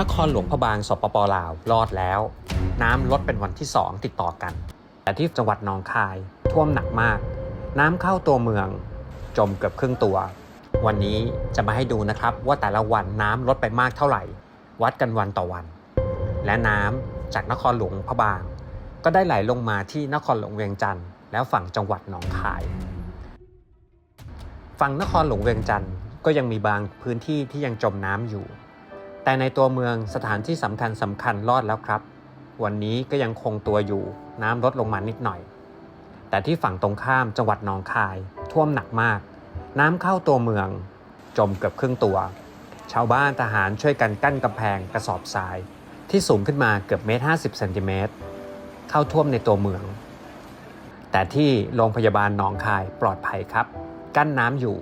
นครหลวงพะบางสปปลาวรอดแล้ว น้ำลดเป็นวันที่สองติดต่อกัน แต่ที่จังหวัดหนองคายท่วมหนักมาก น้ำเข้าตัวเมือง จมเกือบครึ่งตัว วันนี้จะมาให้ดูนะครับว่าแต่ละวันน้ำลดไปมากเท่าไหร่ วัดกันวันต่อวัน และน้ำจากนครหลวงพะบาง ก็ได้ไหลลงมาที่นครหลวงเวียงจันทร์แล้วฝั่งจังหวัดหนองคาย ฝั่งนครหลวงเวียงจันทร์ก็ยังมีบางพื้นที่ที่ยังจมน้ำอยู่ แต่ในตัวเมืองสถานที่สำคัญสำคัญรอดแล้วครับ วันนี้ก็ยังคงตัวอยู่น้ำลดลงมานิดหน่อย แต่ที่ฝั่งตรงข้ามจังหวัดหนองคาย ท่วมหนักมาก น้ำเข้าตัวเมือง จมเกือบครึ่งตัว ชาวบ้านทหารช่วยกันกั้นกำแพงกระสอบทราย ที่สูงขึ้นมาเกือบเมตรห้าสิบเซนติเมตรเข้าท่วมในตัวเมือง แต่ที่โรงพยาบาลหนองคายปลอดภัยครับ กั้นน้ำอยู่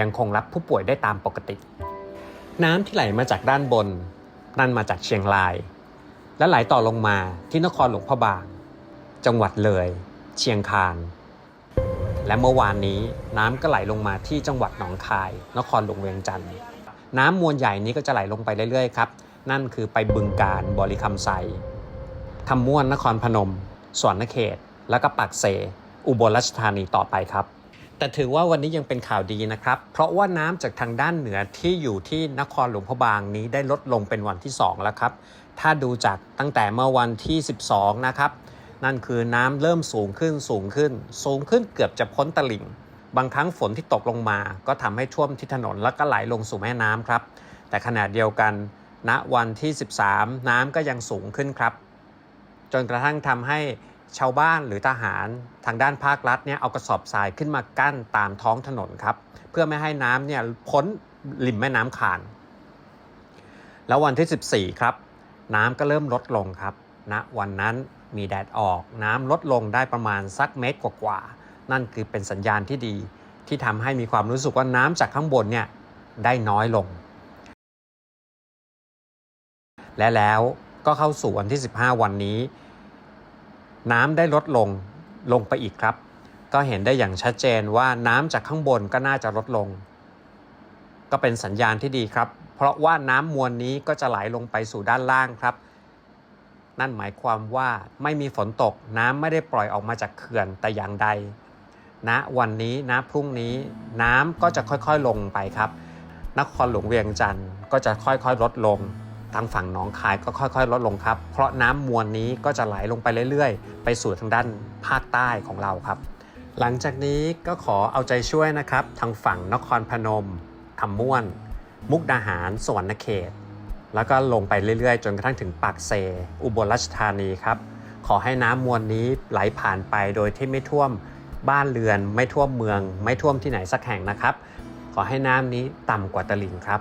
ยังคงรับผู้ป่วยได้ตามปกติ น้ำที่ไหลมาจากด้านบน นั่นมาจากเชียงราย และไหลต่อลงมาที่นครหลวงพระบาง จังหวัดเลย เชียงคาน และเมื่อวานนี้น้ำก็ไหลลงมาที่จังหวัดหนองคาย นครหลวงเวียงจันทร์น้ำมวลใหญ่นี้ก็จะไหลลงไปเรื่อยๆครับ นั่นคือไปบึงการบริคำไซคำม่วนนครพนม สวนนเขต แล้วก็ปากเซอุบลราชธานีต่อไปครับ แต่ถือว่าวันนี้ยังเป็นข่าวดีนะครับ เพราะว่าน้ำจากทางด้านเหนือที่อยู่ที่นครหลวงพระบางนี้ได้ลดลงเป็นวันที่ 2 แล้วครับ ถ้าดูจากตั้งแต่เมื่อวันที่ 12 นะครับ นั่นคือน้ำเริ่มสูงขึ้นสูงขึ้น สูงขึ้นเกือบจะพ้นตลิ่ง บางครั้งฝนที่ตกลงมา ก็ทำให้ท่วมที่ถนนแล้วก็ไหลลงสู่แม่น้ำครับ แต่ขณะเดียวกันณวันที่ 13 น้ำก็ยังสูงขึ้นครับ จนกระทั่งทำให้ ชาวบ้านหรือทหารทางด้านภาครัฐเนี่ยเอากระสอบทรายขึ้นมากั้นตามท้องถนนครับ เพื่อไม่ให้น้ำเนี่ยพ้นริมแม่น้ำขาน แล้ววันที่ 14 ครับ น้ำก็เริ่มลดลงครับณนะวันนั้นมีแดดออกน้ำลดลงได้ประมาณสักเมตรกว่าๆนั่นคือเป็นสัญญาณที่ดี ที่ทำให้มีความรู้สึกว่าน้ำจากข้างบนเนี่ยได้น้อยลง และแล้วก็เข้าสู่วันที่ 15 วันนี้ น้ำได้ลดลงลงไปอีกครับ ก็เห็นได้อย่างชัดเจนว่าน้ำจากข้างบนก็น่าจะลดลง ก็เป็นสัญญาณที่ดีครับ เพราะว่าน้ำมวลนี้ก็จะไหลลงไปสู่ด้านล่างครับ นั่นหมายความว่าไม่มีฝนตกน้ำไม่ได้ปล่อยออกมาจากเขื่อนแต่อย่างใดณนะวันนี้นะพรุ่งนี้น้ำก็จะค่อยๆลงไปครับ นครหลวงเวียงจันทร์ก็จะค่อยๆลดลง ทางฝั่งหนองคายก็ค่อยๆ ลดลงครับ เพราะน้ำมวลนี้ก็จะไหลลงไปเรื่อยๆ ไปสู่ทางด้านภาคใต้ของเราครับ หลังจากนี้ก็ขอเอาใจช่วยนะครับ ทางฝั่งนครพนมคำม่วน มุกดาหารสวรรณเขต แล้วก็ลงไปเรื่อยๆ จนกระทั่งถึงปากเซ อุบลราชธานีครับ ขอให้น้ำมวลนี้ไหลผ่านไปโดยที่ไม่ท่วมบ้านเรือน ไม่ท่วมเมือง ไม่ท่วมที่ไหนสักแห่งนะครับ ขอให้น้ำนี้ต่ำกว่าตลิ่งครับ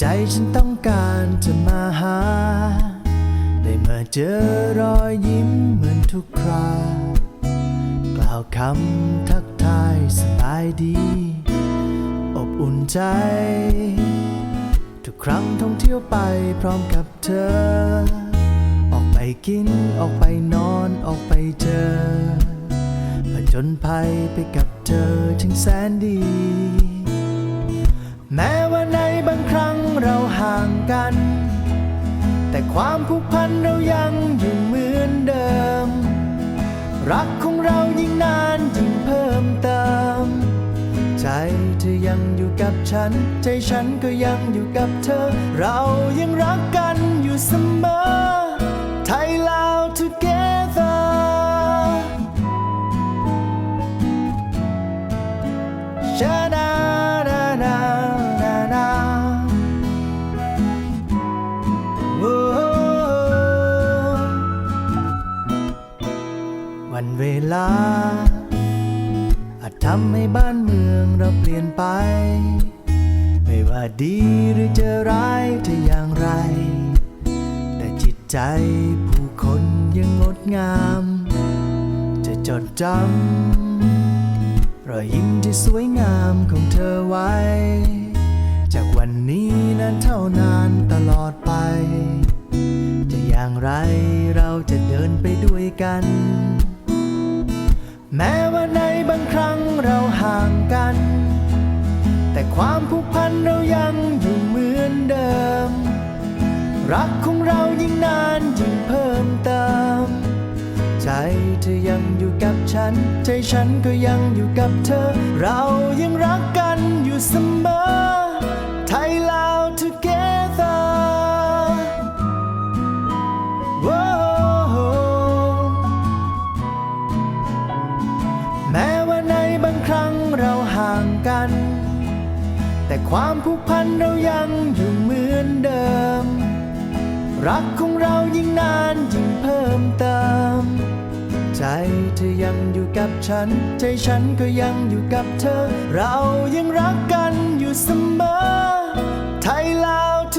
ใจฉันต้องการจะมาหา ได้มาเจอรอยยิ้มเหมือนทุกครากล่าวคำทักทายสบายดี อบอุ่นใจ ทุกครั้งท่องเที่ยวไปพร้อมกับเธอ ออกไปกินออกไปนอนออกไปเจอผจญภัยไปกับเธอถึงแสนดี แม้ว่าในบางครั้งเราห่างกัน แต่ความผูกพันเรายังอยู่เหมือนเดิม รักของเรายิ่งนานยิ่งเพิ่มเติม ใจเธอยังอยู่กับฉัน ใจฉันก็ยังอยู่กับเธอ เรายังรักกันอยู่เสมอ ไทยลาว together ชนา วันเวลา อาจทำให้บ้านเมืองเราเปลี่ยนไป ไม่ว่าดีหรือจะร้ายจะอย่างไร แต่จิตใจผู้คนยังงดงาม จะจดจำรอยยิ้มที่สวยงามของเธอไว้ จากวันนี้นั้นเท่านานตลอดไป จะอย่างไรเราจะเดินไปด้วยกัน กัน แต่ความผูกพันเรายังอยู่เหมือนเดิม รักของเรายิ่งนานยิ่งเพิ่มเติม ใจเธอยังอยู่กับฉัน ใจฉันก็ยังอยู่กับเธอ เรายังรักกันอยู่เสมอ ไทยลาว together โแต่ความผูกพันเรายังอยู่เหมือนเดิม รักของเรายิ่งนานยิ่งเพิ่มเติม ใจเธอยังอยู่กับฉัน ใจฉันก็ยังอยู่กับเธอ เรายังรักกันอยู่เสมอ ไทยลาวเธ